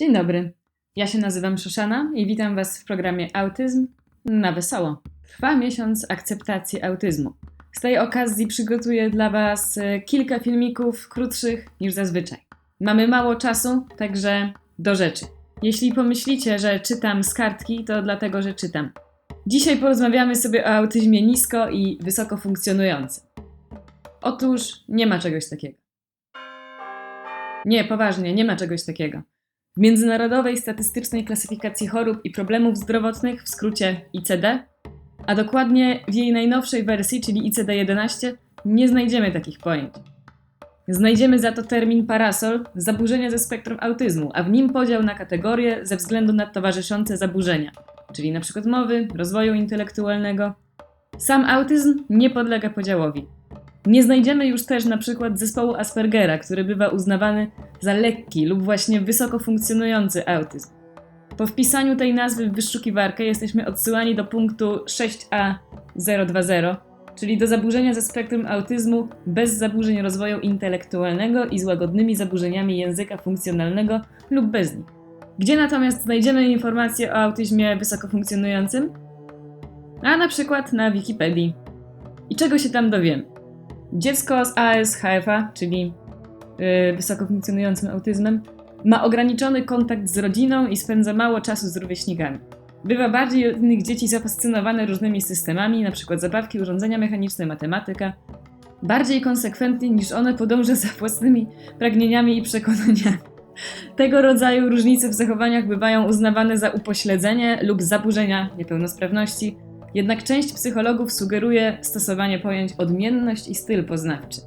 Dzień dobry. Ja się nazywam Szoszana i witam Was w programie Autyzm na wesoło. Trwa miesiąc akceptacji autyzmu. Z tej okazji przygotuję dla Was e, kilka filmików krótszych niż zazwyczaj. Mamy mało czasu, także do rzeczy. Jeśli pomyślicie, że czytam z kartki, to dlatego, że czytam. Dzisiaj porozmawiamy sobie o autyzmie nisko i wysoko funkcjonującym. Otóż nie ma czegoś takiego. Nie, poważnie, nie ma czegoś takiego. Międzynarodowej Statystycznej Klasyfikacji Chorób i Problemów Zdrowotnych, w skrócie ICD, a dokładnie w jej najnowszej wersji, czyli ICD-11, nie znajdziemy takich pojęć. Znajdziemy za to termin parasol, zaburzenia ze spektrum autyzmu, a w nim podział na kategorie ze względu na towarzyszące zaburzenia, czyli np. mowy, rozwoju intelektualnego. Sam autyzm nie podlega podziałowi. Nie znajdziemy już też na przykład zespołu Aspergera, który bywa uznawany za lekki lub właśnie wysoko funkcjonujący autyzm. Po wpisaniu tej nazwy w wyszukiwarkę jesteśmy odsyłani do punktu 6A020, czyli do zaburzenia ze spektrum autyzmu bez zaburzeń rozwoju intelektualnego i z łagodnymi zaburzeniami języka funkcjonalnego lub bez nich. Gdzie natomiast znajdziemy informacje o autyzmie wysoko funkcjonującym? A na przykład na Wikipedii. I czego się tam dowiemy? Dziecko z ASHFA, czyli yy, wysoko funkcjonującym autyzmem, ma ograniczony kontakt z rodziną i spędza mało czasu z rówieśnikami. Bywa bardziej od innych dzieci zafascynowane różnymi systemami, np. zabawki, urządzenia mechaniczne, matematyka. Bardziej konsekwentnie niż one podąża za własnymi pragnieniami i przekonaniami. Tego rodzaju różnice w zachowaniach bywają uznawane za upośledzenie lub zaburzenia niepełnosprawności, jednak część psychologów sugeruje stosowanie pojęć odmienność i styl poznawczy.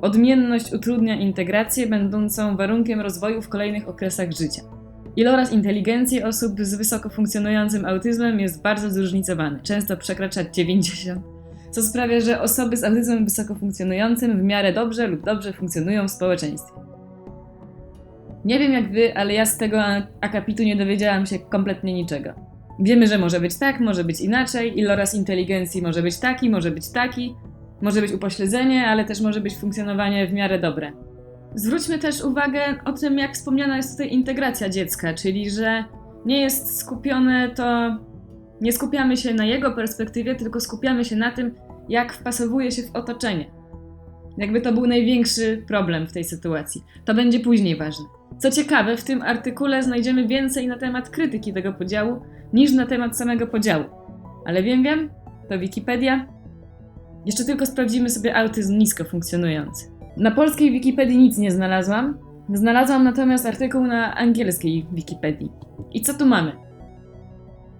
Odmienność utrudnia integrację, będącą warunkiem rozwoju w kolejnych okresach życia. Iloraz inteligencji osób z wysoko funkcjonującym autyzmem jest bardzo zróżnicowany, często przekracza 90, co sprawia, że osoby z autyzmem wysoko funkcjonującym w miarę dobrze lub dobrze funkcjonują w społeczeństwie. Nie wiem jak wy, ale ja z tego akapitu nie dowiedziałam się kompletnie niczego. Wiemy, że może być tak, może być inaczej, iloraz inteligencji może być taki, może być taki, może być upośledzenie, ale też może być funkcjonowanie w miarę dobre. Zwróćmy też uwagę o tym, jak wspomniana jest tutaj integracja dziecka, czyli że nie jest skupione to, nie skupiamy się na jego perspektywie, tylko skupiamy się na tym, jak wpasowuje się w otoczenie. Jakby to był największy problem w tej sytuacji. To będzie później ważne. Co ciekawe, w tym artykule znajdziemy więcej na temat krytyki tego podziału niż na temat samego podziału. Ale wiem, wiem, to Wikipedia. Jeszcze tylko sprawdzimy sobie autyzm nisko funkcjonujący. Na polskiej Wikipedii nic nie znalazłam. Znalazłam natomiast artykuł na angielskiej Wikipedii. I co tu mamy?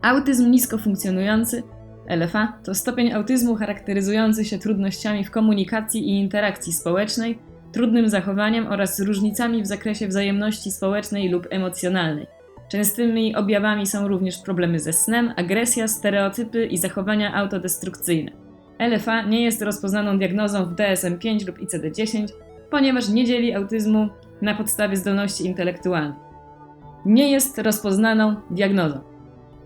Autyzm nisko funkcjonujący, LFA, to stopień autyzmu charakteryzujący się trudnościami w komunikacji i interakcji społecznej, trudnym zachowaniem oraz różnicami w zakresie wzajemności społecznej lub emocjonalnej. Częstymi objawami są również problemy ze snem, agresja, stereotypy i zachowania autodestrukcyjne. LFA nie jest rozpoznaną diagnozą w DSM-5 lub ICD-10, ponieważ nie dzieli autyzmu na podstawie zdolności intelektualnych. Nie jest rozpoznaną diagnozą.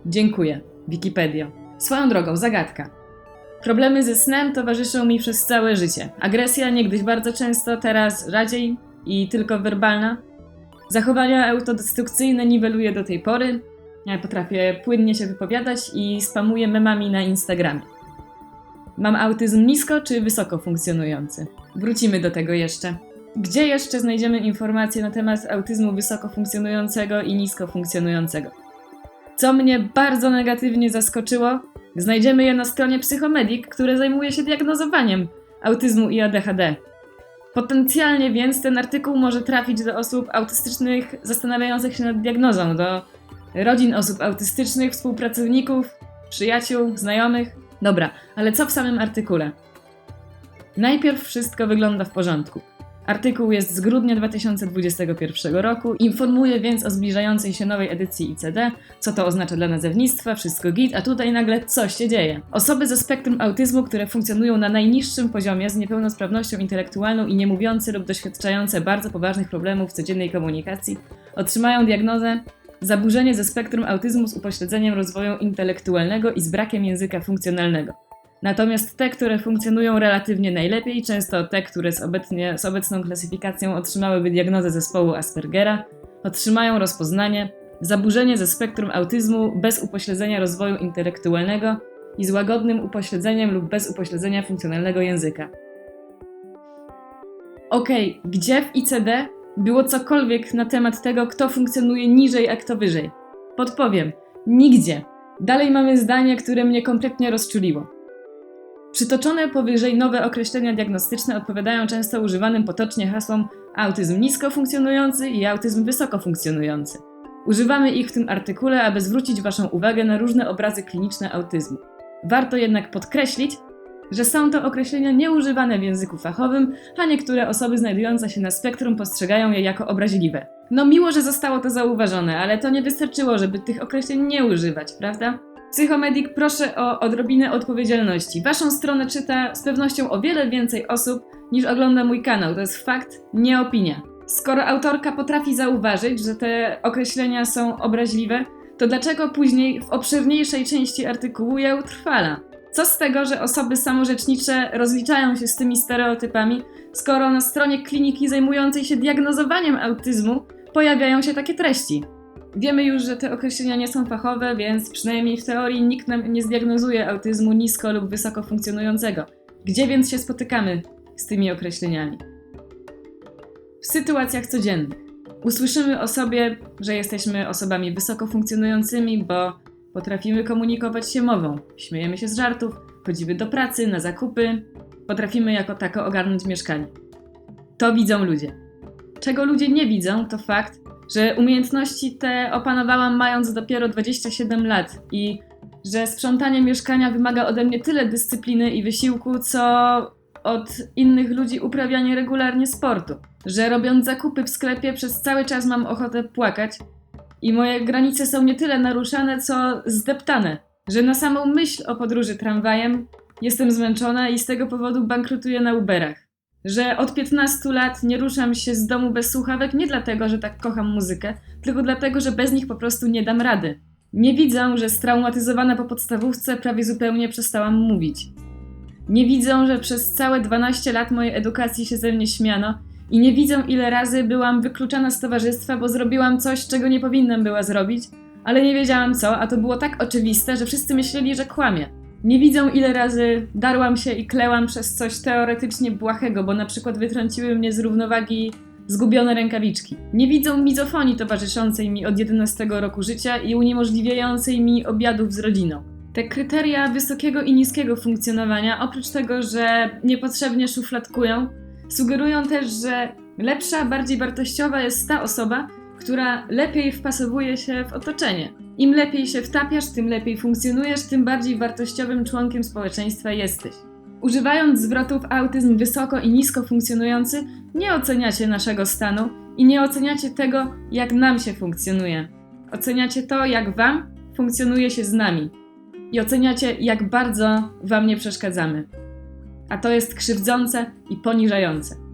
Dziękuję, Wikipedia. Swoją drogą, zagadka. Problemy ze snem towarzyszą mi przez całe życie. Agresja niegdyś bardzo często, teraz rzadziej i tylko werbalna. Zachowania autodestrukcyjne niweluję do tej pory. Ja potrafię płynnie się wypowiadać i spamuję memami na Instagramie. Mam autyzm nisko czy wysoko funkcjonujący? Wrócimy do tego jeszcze. Gdzie jeszcze znajdziemy informacje na temat autyzmu wysoko funkcjonującego i nisko funkcjonującego? Co mnie bardzo negatywnie zaskoczyło, znajdziemy je na stronie Psychomedic, które zajmuje się diagnozowaniem autyzmu i ADHD. Potencjalnie więc ten artykuł może trafić do osób autystycznych zastanawiających się nad diagnozą, do rodzin osób autystycznych, współpracowników, przyjaciół, znajomych. Dobra, ale co w samym artykule? Najpierw wszystko wygląda w porządku. Artykuł jest z grudnia 2021 roku, informuje więc o zbliżającej się nowej edycji ICD, co to oznacza dla nazewnictwa, wszystko git, a tutaj nagle coś się dzieje. Osoby ze spektrum autyzmu, które funkcjonują na najniższym poziomie z niepełnosprawnością intelektualną i niemówiące lub doświadczające bardzo poważnych problemów w codziennej komunikacji, otrzymają diagnozę zaburzenie ze spektrum autyzmu z upośledzeniem rozwoju intelektualnego i z brakiem języka funkcjonalnego. Natomiast te, które funkcjonują relatywnie najlepiej, często te, które z, obecnie, z obecną klasyfikacją otrzymałyby diagnozę zespołu Aspergera, otrzymają rozpoznanie, zaburzenie ze spektrum autyzmu bez upośledzenia rozwoju intelektualnego i z łagodnym upośledzeniem lub bez upośledzenia funkcjonalnego języka. Okej, gdzie w ICD było cokolwiek na temat tego, kto funkcjonuje niżej, a kto wyżej? Podpowiem, nigdzie. Dalej mamy zdanie, które mnie kompletnie rozczuliło. Przytoczone powyżej nowe określenia diagnostyczne odpowiadają często używanym potocznie hasłom autyzm nisko funkcjonujący i autyzm wysoko funkcjonujący. Używamy ich w tym artykule, aby zwrócić Waszą uwagę na różne obrazy kliniczne autyzmu. Warto jednak podkreślić, że są to określenia nieużywane w języku fachowym, a niektóre osoby znajdujące się na spektrum postrzegają je jako obraźliwe. No miło, że zostało to zauważone, ale to nie wystarczyło, żeby tych określeń nie używać, prawda? Psychomedik, proszę o odrobinę odpowiedzialności. Waszą stronę czyta z pewnością o wiele więcej osób niż ogląda mój kanał. To jest fakt, nie opinia. Skoro autorka potrafi zauważyć, że te określenia są obraźliwe, to dlaczego później w obszerniejszej części artykułu je utrwala? Co z tego, że osoby samorzecznicze rozliczają się z tymi stereotypami, skoro na stronie kliniki zajmującej się diagnozowaniem autyzmu pojawiają się takie treści? Wiemy już, że te określenia nie są fachowe, więc przynajmniej w teorii nikt nam nie zdiagnozuje autyzmu nisko lub wysoko funkcjonującego. Gdzie więc się spotykamy z tymi określeniami? W sytuacjach codziennych. Usłyszymy o sobie, że jesteśmy osobami wysoko funkcjonującymi, bo potrafimy komunikować się mową, śmiejemy się z żartów, chodzimy do pracy, na zakupy, potrafimy jako tako ogarnąć mieszkanie. To widzą ludzie. Czego ludzie nie widzą, to fakt, że umiejętności te opanowałam mając dopiero 27 lat i że sprzątanie mieszkania wymaga ode mnie tyle dyscypliny i wysiłku, co od innych ludzi uprawianie regularnie sportu. Że robiąc zakupy w sklepie przez cały czas mam ochotę płakać i moje granice są nie tyle naruszane, co zdeptane. Że na samą myśl o podróży tramwajem jestem zmęczona i z tego powodu bankrutuję na Uberach że od 15 lat nie ruszam się z domu bez słuchawek nie dlatego, że tak kocham muzykę, tylko dlatego, że bez nich po prostu nie dam rady. Nie widzę, że straumatyzowana po podstawówce prawie zupełnie przestałam mówić. Nie widzę, że przez całe 12 lat mojej edukacji się ze mnie śmiano i nie widzę, ile razy byłam wykluczana z towarzystwa, bo zrobiłam coś, czego nie powinnam była zrobić, ale nie wiedziałam co, a to było tak oczywiste, że wszyscy myśleli, że kłamie. Nie widzą, ile razy darłam się i klełam przez coś teoretycznie błahego, bo na przykład wytrąciły mnie z równowagi zgubione rękawiczki. Nie widzą mizofonii towarzyszącej mi od 11 roku życia i uniemożliwiającej mi obiadów z rodziną. Te kryteria wysokiego i niskiego funkcjonowania, oprócz tego, że niepotrzebnie szufladkują, sugerują też, że lepsza, bardziej wartościowa jest ta osoba, która lepiej wpasowuje się w otoczenie. Im lepiej się wtapiasz, tym lepiej funkcjonujesz, tym bardziej wartościowym członkiem społeczeństwa jesteś. Używając zwrotów autyzm wysoko i nisko funkcjonujący, nie oceniacie naszego stanu i nie oceniacie tego, jak nam się funkcjonuje. Oceniacie to, jak wam funkcjonuje się z nami. I oceniacie, jak bardzo wam nie przeszkadzamy. A to jest krzywdzące i poniżające.